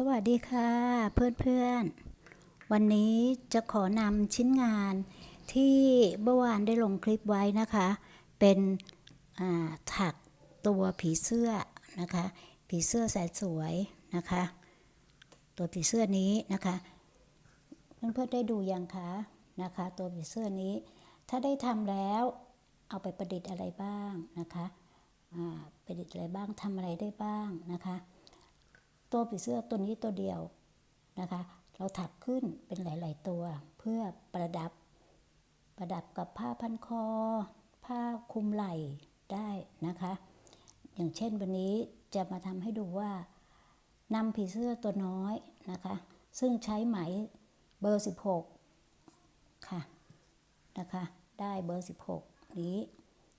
สวัสดีค่ะเพื่อนๆ วันนี้จะขอนำชิ้นงานที่เมื่อวานได้ลงคลิปไว้นะคะ เป็นถักตัวผีเสื้อนะคะ ผีเสื้อแสนสวยนะคะ ตัวผีเสื้อนี้นะคะ เพื่อนๆได้ดูยังคะนะคะ ตัวผีเสื้อนี้ ถ้าได้ทำแล้วเอาไปประดิษฐ์อะไรบ้างนะคะประดิษฐ์อะไรบ้างทำอะไรได้บ้างนะคะ ตัวผีเสื้อตัวนี้ตัวเดียวนะคะ เราถักขึ้นเป็นหลาย ๆ ตัว เพื่อประดับ ประดับกับผ้าพันคอ ผ้าคลุมไหล่ได้นะคะ อย่างเช่นวันนี้จะมาทำให้ดูว่านำผีเสื้อตัวน้อยนะคะ ซึ่งใช้ไหมเบอร์ 16 ค่ะนะคะ ได้เบอร์ 16 นี้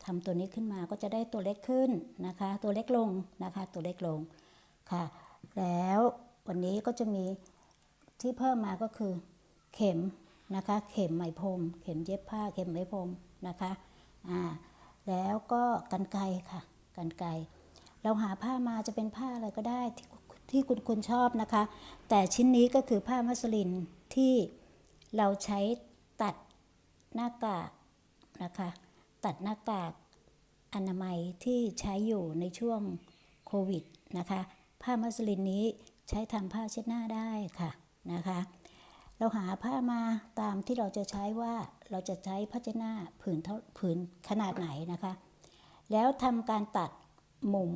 ทำตัวนี้ขึ้นมาก็จะได้ตัวเล็กขึ้นนะคะ ตัวเล็กลงนะคะ ตัวเล็กลงค่ะ แล้ววันนี้ก็จะมีที่เพิ่มมาก็คือเข็มนะคะ เข็มไหมพรม เข็มเย็บผ้า เข็มไหมพรมนะคะอ่าแล้วก็กันไกค่ะ กันไกเราหาผ้ามาจะเป็นผ้าอะไรก็ได้ที่ที่คุณคุณชอบนะคะ แต่ชิ้นนี้ก็คือผ้ามัสลินที่เราใช้ตัดหน้ากากนะคะ ตัดหน้ากากอนามัยที่ใช้อยู่ในช่วงโควิดนะคะ ผ้ามัสลินนี้ใช้ทำผ้าเช็ดหน้าได้ค่ะนะคะ เราหาผ้ามาตามที่เราจะใช้ว่าเราจะใช้ผ้าเช็ดหน้าผืนเท่าผืนขนาดไหนนะคะ แล้วทำการตัดมุม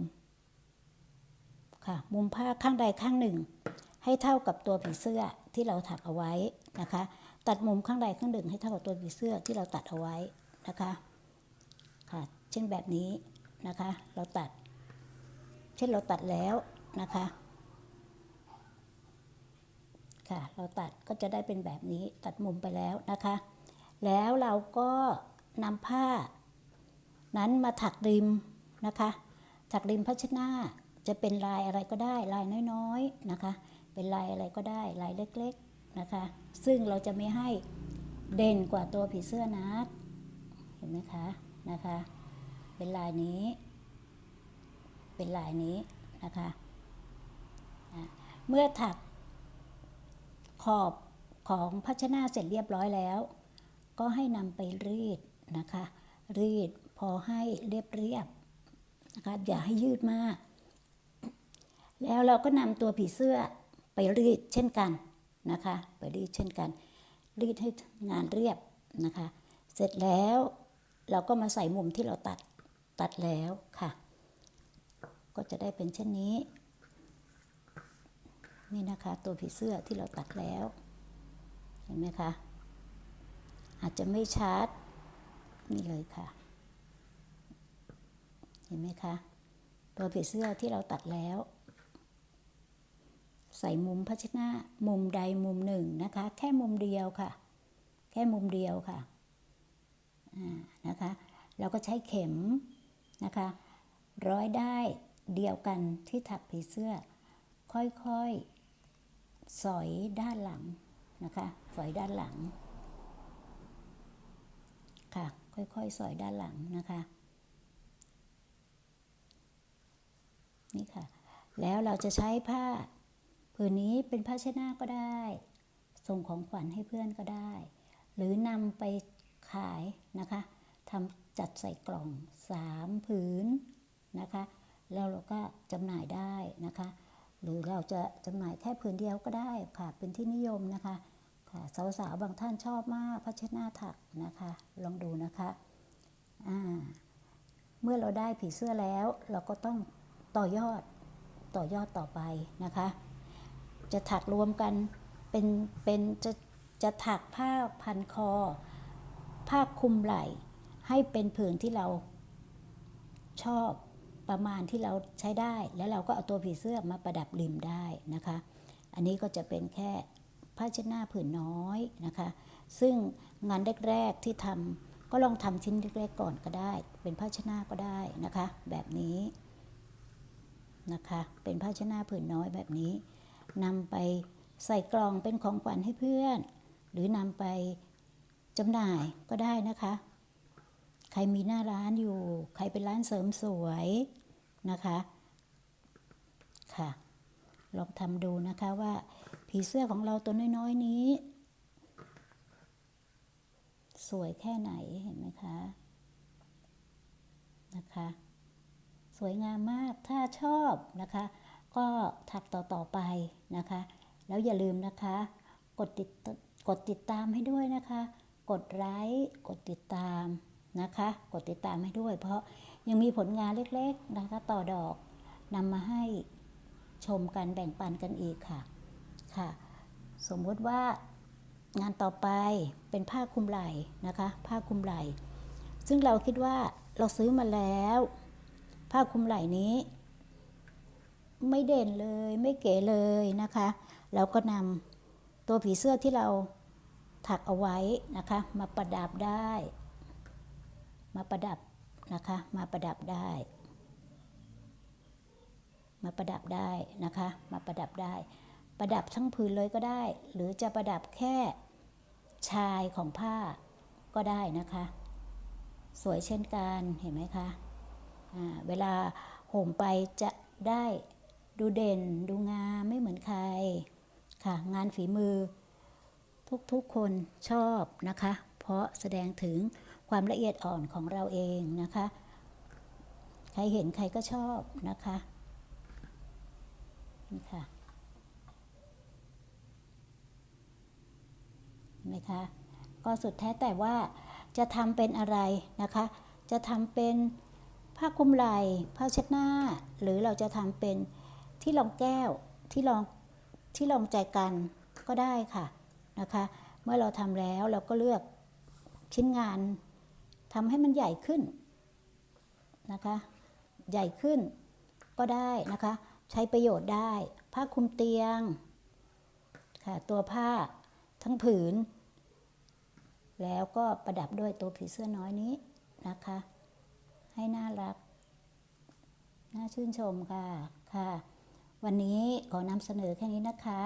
ค่ะมุมผ้าข้างใดข้างหนึ่ง ให้เท่ากับตัวผีเสื้อที่เราถักเอาไว้นะคะ ตัดมุมข้างใดข้างหนึ่ง ให้เท่ากับตัวผีเสื้อที่เราตัดเอาไว้นะคะค่ะเช่นแบบนี้นะคะ เราตัด เช่นเราตัดแล้ว นะคะ ค่ะ เราตัดก็จะได้เป็นแบบนี้ตัดมุมไปแล้วนะคะ แล้วเราก็นำผ้า นั้นมาถักริมนะคะ ถักริมพัชนาจะเป็นลายอะไรก็ได้ลายน้อยๆนะคะ เป็นลายอะไรก็ได้ลายเล็กๆนะคะ ซึ่งเราจะไม่ให้เด่นกว่าตัวผีเสื้อนักเห็นไหมคะนะคะ เป็นลายนี้ เป็นลายนี้นะคะ เมื่อถักขอบของภาชนะเสร็จเรียบร้อยแล้ว ก็ให้นำไปรีดนะคะ รีดพอให้เรียบเรียบๆนะคะอย่าให้ยืดมาก แล้วเราก็นำตัวผีเสื้อไปรีดเช่นกันนะคะ ไปรีดเช่นกัน รีดให้งานเรียบนะคะ เสร็จแล้วเราก็มาใส่มุมที่เราตัดตัดแล้วค่ะ ก็จะได้เป็นเช่นนี้ นี่นะคะ ตัวผีเสื้อที่เราตัดแล้ว เห็นไหมคะ อาจจะไม่ชัดนี่เลยค่ะ เห็นไหมคะ ตัวผีเสื้อที่เราตัดแล้ว ใส่มุมพัชนะมุมใดมุมหนึ่งนะคะ แค่มุมเดียวค่ะ แค่มุมเดียวค่ะนะคะเราก็ใช้เข็มนะคะ ร้อยได้เดียวกันที่ถักผีเสื้อ ค่อยๆ สอยด้านหลังนะคะสอยด้านหลัง ค่ะ ค่อยๆ สอยด้านหลังนะคะ นี่ค่ะ แล้วเราจะใช้ผ้าผืนนี้เป็นผ้าเช็ดหน้าก็ได้ ส่งของขวัญให้เพื่อนก็ได้ หรือนำไปขายนะคะทำจัดใส่กล่องสามผืนนะคะ แล้วเราก็จำหน่ายได้นะคะ หรือเราจะจำหน่ายแค่ผืนเดียวก็ได้ค่ะ เป็นที่นิยมนะคะค่ะสาวๆบางท่านชอบมากผ้าเช็ดหน้าถักนะคะ ลองดูนะคะอ่าเมื่อเราได้ผีเสื้อแล้ว เราก็ต้องต่อยอดต่อยอดต่อไปนะคะ จะถักรวมกันเป็นเป็นจะจะถักผ้าพันคอ ผ้าคลุมไหล่ ให้เป็นผืนที่เราชอบ ประมาณที่เราใช้ได้ แล้วเราก็เอาตัวผีเสื้อมาประดับริมได้นะคะ อันนี้ก็จะเป็นแค่ผ้าเช็ดหน้าผืนน้อยนะคะ ซึ่งงานแรกๆที่ทำก็ลองทำชิ้นแรกๆก่อนก็ได้ เป็นผ้าเช็ดหน้าก็ได้นะคะ แบบนี้นะคะ เป็นผ้าเช็ดหน้าผืนน้อยแบบนี้นำไปใส่กล่องเป็นของขวัญให้เพื่อน หรือนำไปจำหน่ายก็ได้นะคะ ใครมีหน้าร้านอยู่ ใครเป็นร้านเสริมสวยนะคะ ค่ะ ลองทำดูนะคะว่าผีเสื้อของเราตัวน้อยๆนี้ สวยแค่ไหนเห็นไหมคะนะคะ สวยงามมากถ้าชอบนะคะ ก็ถักต่อๆไปนะคะ แล้วอย่าลืมนะคะ กดติดกดติดตามให้ด้วยนะคะ กดไลค์กดติดตาม นะคะ กดติดตามให้ด้วย เพราะยังมีผลงานเล็กๆนะคะ ต่อดอกนำมาให้ชมกันแบ่งปันกันอีกค่ะค่ะ สมมติว่างานต่อไปเป็นผ้าคลุมไหล่นะคะ ผ้าคลุมไหล่ซึ่งเราคิดว่าเราซื้อมาแล้ว ผ้าคลุมไหล่นี้ ไม่เด่นเลยไม่เก๋เลยนะคะเราก็นำตัวผีเสื้อที่เราถักเอาไว้นะคะ มาประดับได้ มาประดับนะคะ มาประดับได้ มาประดับได้นะคะ มาประดับได้ ประดับทั้งผืนเลยก็ได้ หรือจะประดับแค่ชายของผ้าก็ได้นะคะ สวยเช่นกันเห็นไหมคะเวลาห่มไปจะได้ดูเด่นดูงามไม่เหมือนใครค่ะ งานฝีมือทุกๆคนชอบนะคะ เพราะแสดงถึง ความละเอียดอ่อนของเราเองนะคะ ใครเห็นใครก็ชอบนะคะนี่ค่ะเห็นไหมคะก็สุดแท้แต่ว่าจะทำเป็นอะไรนะคะ จะทำเป็นผ้าคลุมไหล่ผ้าเช็ดหน้า หรือเราจะทำเป็นที่รองแก้วที่รองที่รองใจกันก็ได้ค่ะนะคะ เมื่อเราทำแล้วเราก็เลือกชิ้นงาน ทำให้มันใหญ่ขึ้นนะคะ ใหญ่ขึ้นก็ได้นะคะ ใช้ประโยชน์ได้ ผ้าคลุมเตียงค่ะตัวผ้าทั้งผืน แล้วก็ประดับด้วยตัวผีเสื้อน้อยนี้นะคะ ให้น่ารัก น่าชื่นชมค่ะค่ะ วันนี้ขอนำเสนอแค่นี้นะคะ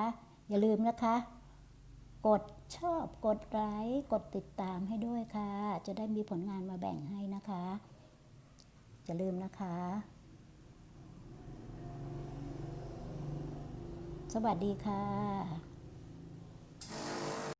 อย่าลืมนะคะ กดชอบกดไลค์กดติดตามให้ด้วยค่ะ จะได้มีผลงานมาแบ่งให้นะคะอย่าลืมนะคะ สวัสดีค่ะ